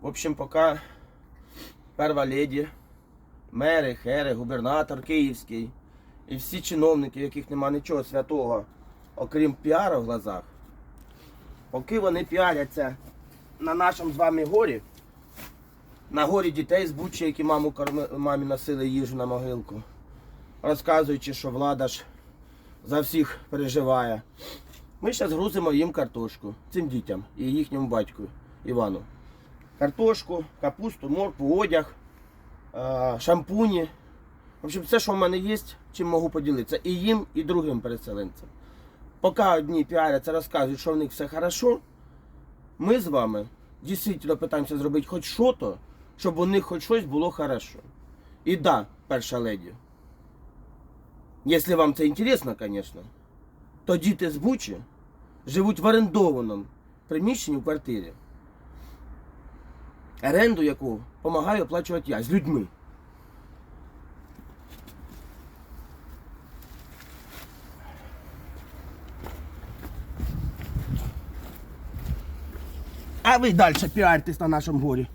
В общем, поки перва леді, мери, хери, губернатор київський і всі чиновники, яких нема нічого святого, окрім піара в глазах, поки вони піаряться на нашому з вами горі, на горі дітей з Бучі, які маму корми, мамі носили їжу на могилку, розказуючи, що влада ж за всіх переживає. Ми зараз грузимо їм картошку, цим дітям і їхньому батьку Івану. Картошку, капусту, моркву, одяг, е, шампуні. В общем, все, що в мене є, чим можу поділитися. І їм, і другим переселенцям. Поки одні піаряться, розказують, що в них все хорошо, ми з вами дійсно намагаємося зробити хоч що-то, щоб у них хоч щось було хорошо. І да, перша леді. Якщо вам це інтересно, звісно, то діти з Бучі живуть в орендованому приміщенні в квартирі, оренду яку допомагаю оплачувати я з людьми. А ви далі піаритесь на нашому горі.